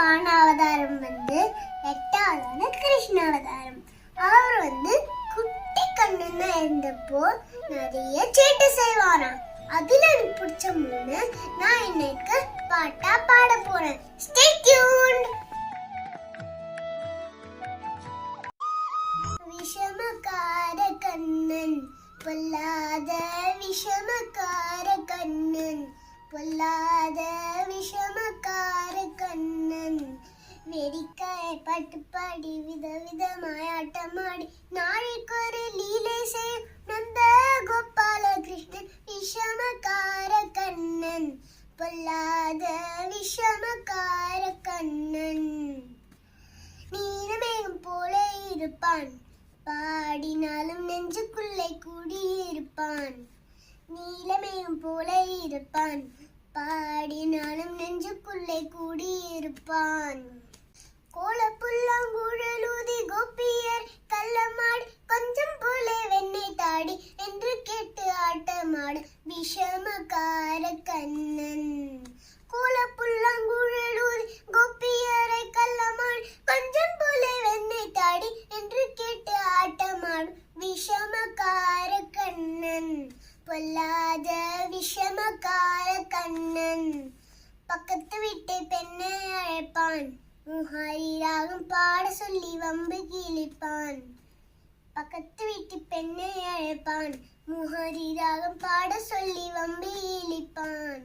பான அவதாரம் வந்து எட்டாவதான கிருஷ்ண அவதாரம் அவர் வந்து குட்டி கண்ணனா இருந்தப்போ நிறைய சேட்டு செய்வாராம். அதுல எனக்கு பிடிச்ச மூணு நான் இன்னைக்கு பாட்டா பாட போறேன். ஸ்டே டியூன்ட் விஷமக்கார கண்ணன் பொல்லாத விஷமக்கார கண்ணன் பொல்லாத பட்டுப்பாடி வித விதமாய் ஆட்டமாடி. நாளைக்கு ஒரு லீலை செய்யும் நந்த கோபால கிருஷ்ணன் விஷமக்கார கண்ணன். பொல்லாத விஷமக்கார கண்ணன். நீலமேகம் போல இருப்பான். பாடினாலும் நெஞ்சுக்குள்ளே கூடியிருப்பான். நீலமேகம் போல இருப்பான். பாடினாலும் நெஞ்சுக்குள்ளே கூடியிருப்பான் கோலப்புல்லாங்குழலூதி கோபியர் கள்ளமாடி கொஞ்சம் போல வெண்ணெய் தாடி என்று கேட்டு ஆட்டமாடு விஷமக்கார கண்ணன். கோலப்புல்லாங்குழலூதி கோபியரை கள்ளமாடி கொஞ்சம் போல வெண்ணெய் தாடி என்று கேட்டு ஆட்டமாடும் விஷமக்கார கண்ணன். பொல்லாத விஷமக்கார கண்ணன். பக்கத்து வீட்டை பெண்ணை அழைப்பான். முஹாரி ராகம் பாட சொல்லி வம்பு கிழிப்பான். பக்கத்து வீட்டு பெண்ணை அழைப்பான். முகரி ராகம் பாட சொல்லி வம்பி இழிப்பான்.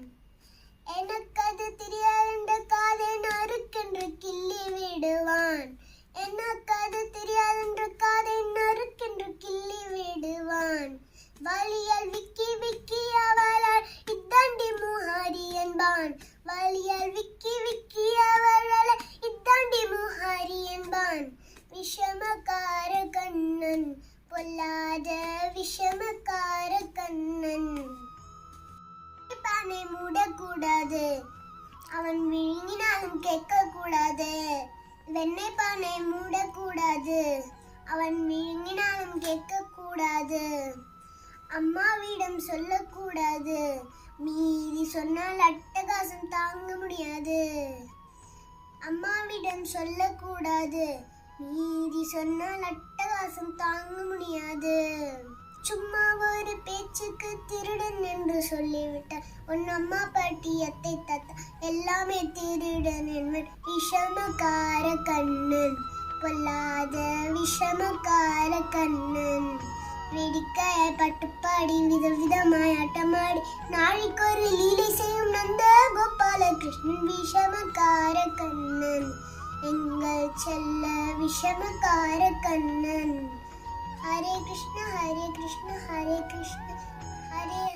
எனக்கு அது தெரியாத காதை நறுக்கென்று கிள்ளி விடுவான். எனக்கு அது தெரியாதென்று காதை நறுக்கென்று கிள்ளி விடுவான். வலியால் விக்கி விக்கி அவளால் இத்தாண்டி முகாரி என்பான். விஷமக்கார கண்ணன். பானை மூடக்கூடாது. அவன் விழுங்கினாலும் கேட்க கூடாது வெண்ணெய் பானை மூடக்கூடாது. அவன் விழுங்கினாலும் கேட்க கூடாது அம்மாவிடம் சொல்லக்கூடாது. மீறி சொன்னால் அட்டகாசம் தாங்க முடியாது. அம்மாவிடம் சொல்லக்கூடாது. மீறி சொன்னால் பாசம் தாங்க முடியாது. சும்மா ஒரு பேச்சுக்கு திருடன் என்று சொல்லிவிட்டார். உன் அம்மா பாட்டி அத்தை தாத்தா எல்லாமே திருடன் என்பன் விஷமக்கார கண்ணன் பொல்லாத விஷமக்கார கண்ணன். வெடிக்காய பட்டுப்பாடி வித விதமாய் ஆட்டமாடி நாளைக்கு ஒரு லீலை செய்யும் நந்த கோபாலகிருஷ்ணன் விஷமக்கார கண்ணன். எங்கள் செல்ல விஷமக்கார கண்ணன் ஹரே கிருஷ்ண ஹரே கிருஷ்ண ஹரே கிருஷ்ண ஹரே ஹரே